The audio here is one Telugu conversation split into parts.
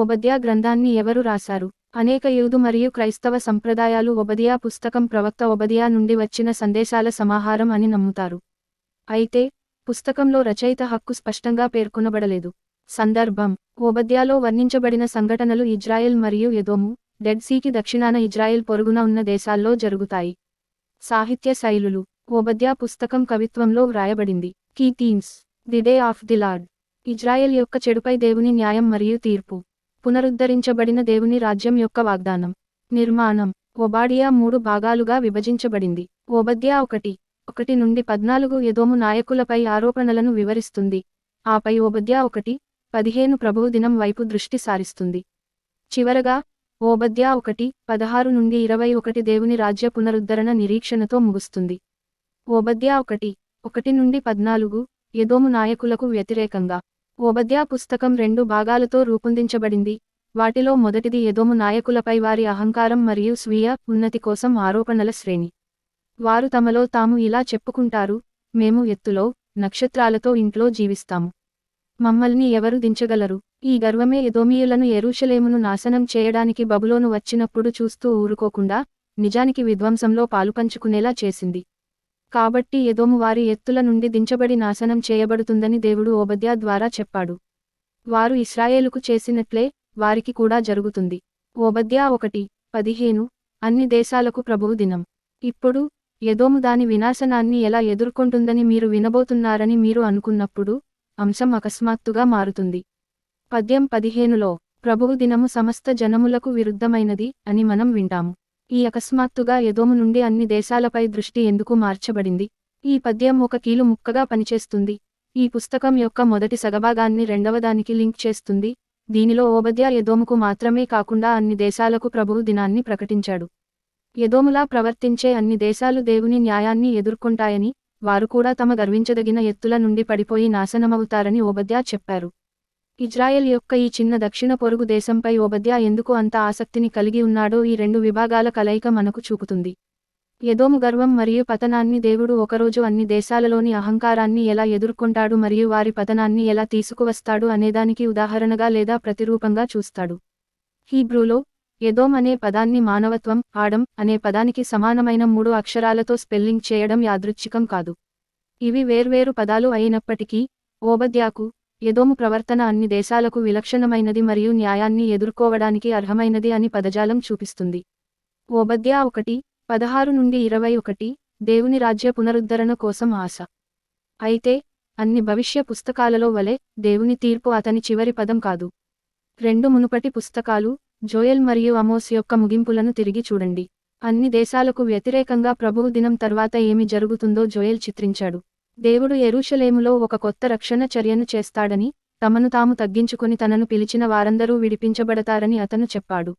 ఓబద్యా గ్రంథాన్ని ఎవరు రాశారు? అనేక యూదు మరియు క్రైస్తవ సంప్రదాయాలు ఒబదియా పుస్తకం ప్రవక్త ఒబదియా నుండి వచ్చిన సందేశాల సమాహారం అని నమ్ముతారు. అయితే పుస్తకంలో రచయిత హక్కు స్పష్టంగా పేర్కొనబడలేదు. సందర్భం. ఓబద్యాలో వర్ణించబడిన సంఘటనలు ఇజ్రాయెల్ మరియు ఎదోము డెడ్ సీకి దక్షిణాన ఇజ్రాయెల్ పొరుగున ఉన్న దేశాల్లో జరుగుతాయి. సాహిత్య శైలులు. ఓబద్యా పుస్తకం కవిత్వంలో వ్రాయబడింది. Key themes. The day of the Lord. Israel యొక్క చెడుపై దేవుని న్యాయం మరియు తీర్పు. పునరుద్ధరించబడిన దేవుని రాజ్యం యొక్క వాగ్దానం. నిర్మాణం. ఒబాడియా మూడు భాగాలుగా విభజించబడింది. ఓబద్యా ఒకటి. ఒకటి నుండి పద్నాలుగు ఎదోము నాయకులపై ఆరోపణలను వివరిస్తుంది. ఆపై ఓబద్యా ఒకటి పదిహేను ప్రభువు దినం వైపు దృష్టి సారిస్తుంది. చివరగా ఓబద్యా ఒకటి పదహారు నుండి ఇరవై ఒకటి దేవుని రాజ్య పునరుద్ధరణ నిరీక్షణతో ముగుస్తుంది. ఓబద్యా ఒకటి ఒకటి నుండి పద్నాలుగు ఎదోము నాయకులకు వ్యతిరేకంగా. ఓబద్యా పుస్తకం రెండు భాగాలతో రూపొందించబడింది. వాటిలో మొదటిది ఎదోము నాయకులపై వారి అహంకారం మరియు స్వీయ ఉన్నతి కోసం ఆరోపణల శ్రేణి. వారు తమలో తాము ఇలా చెప్పుకుంటారు మేము ఎత్తులో నక్షత్రాలతో ఇంట్లో జీవిస్తాము. మమ్మల్ని ఎవరు దించగలరు? ఈ గర్వమే ఎదోమియులను ఎరుషలేమును నాశనం చేయడానికి బబులోను వచ్చినప్పుడు చూస్తూ ఊరుకోకుండా నిజానికి విధ్వంసంలో పాలుపంచుకునేలా చేసింది. కాబట్టి ఎదోము వారి ఎత్తుల నుండి దించబడి నాశనం చేయబడుతుందని దేవుడు ఓబద్యా ద్వారా చెప్పాడు. వారు ఇస్రాయేలుకు చేసినట్లే వారికి కూడా జరుగుతుంది. ఓబద్యా ఒకటి పదిహేను అన్ని దేశాలకు ప్రభువు దినం. ఇప్పుడు ఎదోము దాని వినాశనాన్ని ఎలా ఎదుర్కొంటుందని మీరు వినబోతున్నారని మీరు అనుకున్నప్పుడు అంశం అకస్మాత్తుగా మారుతుంది. పద్యం పదిహేనులో ప్రభువు దినము సమస్త జనములకు విరుద్ధమైనది అని మనం వింటాము. ఈ అకస్మాత్తుగా ఎదోము నుండి అన్ని దేశాలపై దృష్టి ఎందుకు మార్చబడింది? ఈ పద్యం ఒక కీలు ముక్కగా పనిచేస్తుంది. ఈ పుస్తకం యొక్క మొదటి సగభాగాన్ని రెండవదానికి లింక్ చేస్తుంది. దీనిలో ఓబద్య ఎదోముకు మాత్రమే కాకుండా అన్ని దేశాలకు ప్రభువు దినాన్ని ప్రకటించాడు. ఎదోములా ప్రవర్తించే అన్ని దేశాలు దేవుని న్యాయాన్ని ఎదుర్కొంటాయని వారు కూడా తమ గర్వించదగిన ఎత్తుల నుండి పడిపోయి నాశనమవుతారని ఓబద్య చెప్పారు. ఇజ్రాయెల్ యొక్క ఈ చిన్న దక్షిణ పొరుగు దేశంపై ఓబద్యా ఎందుకు అంత ఆసక్తిని కలిగి ఉన్నాడో ఈ రెండు విభాగాల కలయిక మనకు చూపుతుంది. ఎదోము గర్వం మరియు పతనాన్ని దేవుడు ఒకరోజు అన్ని దేశాలలోని అహంకారాన్ని ఎలా ఎదుర్కొంటాడు మరియు వారి పతనాన్ని ఎలా తీసుకువస్తాడు అనేదానికి ఉదాహరణగా లేదా ప్రతిరూపంగా చూస్తాడు. హీబ్రూలో ఎదోమ్ అనే పదాన్ని మానవత్వం ఆడం అనే పదానికి సమానమైన మూడు అక్షరాలతో స్పెల్లింగ్ చేయడం యాదృచ్ఛికం కాదు. ఇవి వేర్వేరు పదాలు అయినప్పటికీ ఓబద్యాకు ఎదోము ప్రవర్తన అన్ని దేశాలకు విలక్షణమైనది మరియు న్యాయాన్ని ఎదుర్కోవడానికి అర్హమైనది అని పదజాలం చూపిస్తుంది. ఓబద్యా ఒకటి పదహారు నుండి ఇరవై ఒకటి దేవుని రాజ్య పునరుద్ధరణ కోసం ఆశ. అయితే అన్ని భవిష్య పుస్తకాలలో వలె దేవుని తీర్పు అతని చివరి పదం కాదు. రెండు మునుపటి పుస్తకాలు జోయెల్ మరియు అమోస్ యొక్క ముగింపులను తిరిగి చూడండి. అన్ని దేశాలకు వ్యతిరేకంగా ప్రభువు దినం తర్వాత ఏమి జరుగుతుందో జోయెల్ చిత్రించాడు. దేవుడు ఎరుషలేములో ఒక కొత్త రక్షణ చర్యను చేస్తాడని తమను తాము తగ్గించుకొని తనను పిలిచిన వారందరూ విడిపించబడతారని అతను చెప్పాడు.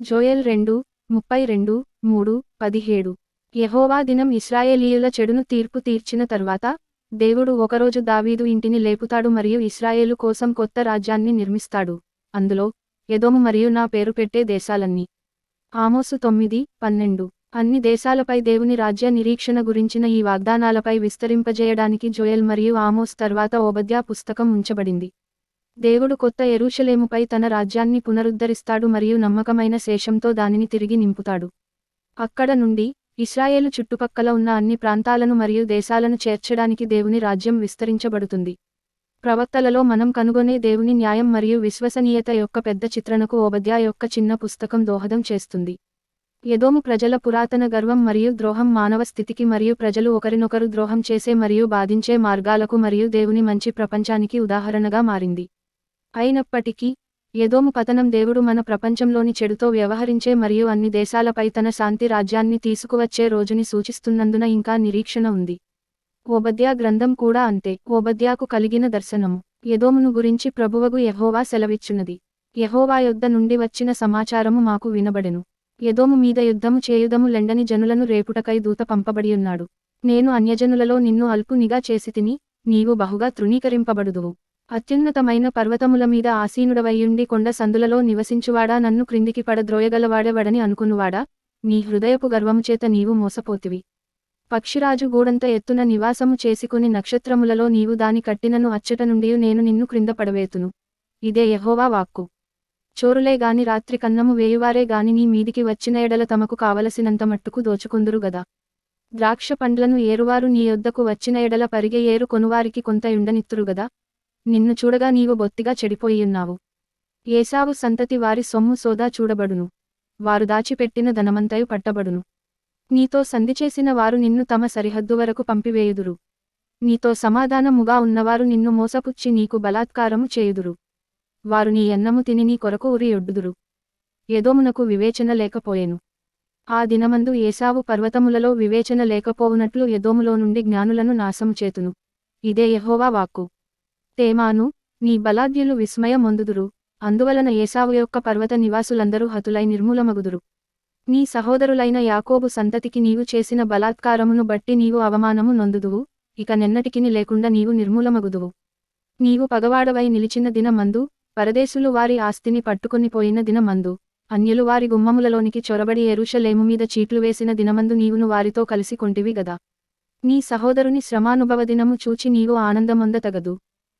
జోయెల్ రెండు ముప్పై రెండు మూడు పదిహేడు. యహోవా దినం ఇస్రాయేలీయుల చెడును తీర్పు తీర్చిన తర్వాత దేవుడు ఒకరోజు దావీదు ఇంటిని లేపుతాడు మరియు ఇస్రాయేలు కోసం కొత్త రాజ్యాన్ని నిర్మిస్తాడు. అందులో ఎదోము మరియు నా పేరు పెట్టే దేశాలన్నీ. ఆమోసు తొమ్మిది పన్నెండు. అన్ని దేశాలపై దేవుని రాజ్య నిరీక్షణ గురించిన ఈ వాగ్దానాలపై విస్తరింపజేయడానికి జోయెల్ మరియు ఆమోస్ తర్వాత ఓబద్యా పుస్తకం ఉంచబడింది. దేవుడు కొత్త ఎరుషలేముపై తన రాజ్యాన్ని పునరుద్ధరిస్తాడు మరియు నమ్మకమైన శేషంతో దానిని తిరిగి నింపుతాడు. అక్కడ నుండి ఇస్రాయేలు చుట్టుపక్కల ఉన్న అన్ని ప్రాంతాలను మరియు దేశాలను చేర్చడానికి దేవుని రాజ్యం విస్తరించబడుతుంది. ప్రవక్తలలో మనం కనుగొనే దేవుని న్యాయం మరియు విశ్వసనీయత యొక్క పెద్ద చిత్రణకు ఓబద్యా యొక్క చిన్న పుస్తకం దోహదం చేస్తుంది. ఎదోము ప్రజల పురాతన గర్వం మరియు ద్రోహం మానవ స్థితికి మరియు ప్రజలు ఒకరినొకరు ద్రోహం చేసే మరియు బాధించే మార్గాలకు మరియు దేవుని మంచి ప్రపంచానికి ఉదాహరణగా మారింది. అయినప్పటికీ ఎదోము పతనం దేవుడు మన ప్రపంచంలోని చెడుతో వ్యవహరించే మరియు అన్ని దేశాలపై తన శాంతి రాజ్యాన్ని తీసుకువచ్చే రోజుని సూచిస్తున్నందున ఇంకా నిరీక్షణ ఉంది. ఓబద్యా గ్రంథం కూడా అంతే. ఓబద్యాకు కలిగిన దర్శనము. ఎదోమును గురించి ప్రభువగు యహోవా సెలవిచ్చున్నది యహోవా యొద్ద నుండి వచ్చిన సమాచారము మాకు వినబడెను. ఎదోము మీద యుద్ధము చేయుదము లెండని జనులను రేపుటకై దూత పంపబడియున్నాడు నేను అన్యజనులలో నిన్ను అల్పునిగా చేసి తిని నీవు బహుగా తృణీకరింపబడుదువు. అత్యున్నతమైన పర్వతముల మీద ఆసీనుడవయ్యుండి కొండ సందులలో నివసించువాడా? నన్ను క్రిందికి పడద్రోయగలవాడెవడని అనుకునువాడా? నీ హృదయపు గర్వముచేత నీవు మోసపోతివి. పక్షిరాజు గూడంత ఎత్తున నివాసము చేసుకుని నక్షత్రములలో నీవు దాని కట్టినను అచ్చట నుండి నేను నిన్ను క్రింద పడవేతును. ఇదే యహోవా వాక్కు. చోరులే గాని రాత్రి కన్నము వేయువారే గాని నీ మీదికి వచ్చిన ఎడల తమకు కావలసినంత మట్టుకు దోచుకుందురు గదా. ద్రాక్ష పండ్లను ఏరువారు నీ యొద్దకు వచ్చిన ఎడల పరిగె ఏరు కొనువారికి కొంత ఉండనిత్తురు గదా. నిన్ను చూడగా నీవు బొత్తిగా చెడిపోయియున్నావు. ఏసావు సంతతి వారి సొమ్ము సోదా చూడబడును. వారు దాచిపెట్టిన ధనమంతయు పట్టబడును. నీతో సంధి చేసిన వారు నిన్ను తమ సరిహద్దు వరకు పంపివేయుదురు. నీతో సమాధానముగా ఉన్నవారు నిన్ను మోసపుచ్చి నీకు బలాత్కారము చేయుదురు. వారు నీ ఎన్నము తిని నీ కొరకు ఉరి యొడ్డుదురు ఎదోమునకు వివేచన లేకపోయెను. ఆ దినమందు ఏసావు పర్వతములలో వివేచన లేకపోవునట్లు ఎదోములో నుండి జ్ఞానులను నాశము చేతును. ఇదే యహోవా వాక్కు. తేమాను నీ బలాద్యులు విస్మయమొందుదురు. అందువలన ఏసావు యొక్క పర్వత నివాసులందరూ హతులై నిర్మూలమగుదురు. నీ సహోదరులైన యాకోబు సంతతికి నీవు చేసిన బలాత్కారమును బట్టి నీవు అవమానము నొందుదువు ఇక నిన్నటికిని లేకుండా నీవు నిర్మూలమగుదువు. నీవు పగవాడవై నిలిచిన దినమందు పరదేశులు వారి ఆస్తిని పట్టుకుని పోయిన దినమందు అన్యులు వారి గుమ్మములలోనికి చొరబడి ఎరుషలేము మీద చీట్లు వేసిన దినమందు నీవును వారితో కలిసి కొంటివి గదా. నీ సహోదరుని శ్రమానుభవ దినము చూచి నీవు ఆనందమొందతగదు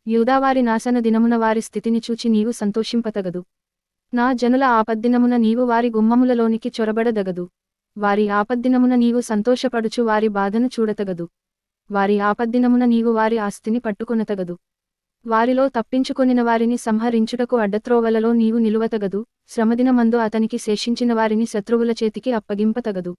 యూదావారి నాశన దినమున వారి స్థితిని చూచి నీవు సంతోషింపతగదు. నా జనుల ఆపద్దినమున నీవు వారి గుమ్మములలోనికి చొరబడదగదు. వారి ఆపద్దినమున నీవు సంతోషపడుచు వారి బాధను చూడతగదు. వారి ఆపద్దినమున నీవు వారి ఆస్తిని పట్టుకొనతగదు. వారిలో తప్పించుకొనిన వారిని సంహరించుటకు అడ్డత్రోవలలో నీవు నిలువతగదు శ్రమదినమందు అతనికి శేషించిన వారిని శత్రువుల చేతికి అప్పగింపతగదు.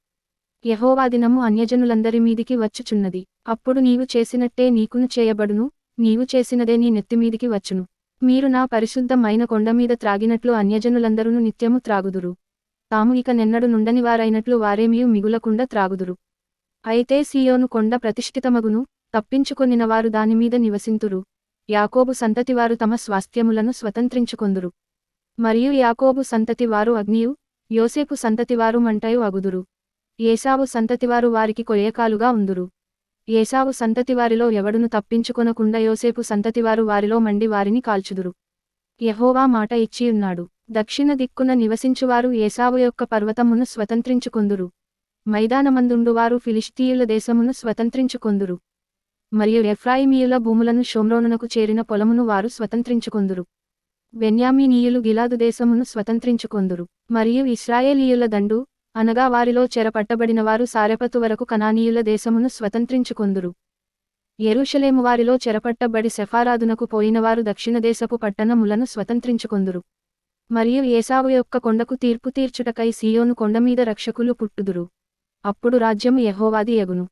యహోవాదినము అన్యజనులందరి మీదికి వచ్చుచున్నది. అప్పుడు నీవు చేసినట్టే నీకును చేయబడును నీవు చేసినదే నీ నెత్తిమీదికి వచ్చును. మీరు నా పరిశుద్ధమైన కొండమీద త్రాగినట్లు అన్యజనులందరూ నిత్యము త్రాగుదురు. తాము ఇక నెన్నడు నుండని వారైనట్లు వారేమియు మిగులకుండా త్రాగుదురు. అయితే సీయోను కొండ ప్రతిష్ఠితమగును తప్పించుకొనిన వారు దానిమీద నివసింతురు. యాకోబు సంతతివారు తమ స్వాస్థ్యములను స్వతంత్రించుకొందురు. మరియు యాకోబు సంతతివారు అగ్నియు యోసేపు సంతతివారు మంటయు అగుదురు. ఏసావు సంతతివారు వారికి కొయ్యకాలుగా ఉందురు. ఏసావు సంతతివారిలో ఎవడును తప్పించుకొనకుండా యోసేపు సంతతివారు వారిలో మండి వారిని కాల్చుదురు. యహోవా మాట ఇచ్చియున్నాడు దక్షిణ దిక్కున నివసించువారు ఏసావు యొక్క పర్వతమును స్వతంత్రించుకొందురు. మైదానమందుండువారు ఫిలిష్తీయుల దేశమును స్వతంత్రించుకొందురు. మరియు ఎఫ్రాయిమీయుల భూములను షోమ్రోనునకు చేరిన పొలమును వారు స్వతంత్రించుకొందురు. బెన్యామీనీయులు గిలాదు దేశమును స్వతంత్రించుకొందురు. మరియు ఇస్రాయేలీయుల దండు అనగా వారిలో చెరపట్టబడిన వారు సారెపతు వరకు కనానీయుల దేశమును స్వతంత్రించుకొందురు. ఎరుషలేము వారిలో చెరపట్టబడి సెఫారాదునకు పోయినవారు దక్షిణ దేశపు పట్టణములను స్వతంత్రించుకొందురు. మరియు ఏసావు యొక్క కొండకు తీర్పు తీర్చుటకై సీయోను కొండమీద రక్షకులు పుట్టుదురు. అప్పుడు రాజ్యము యహోవాది ఎగును.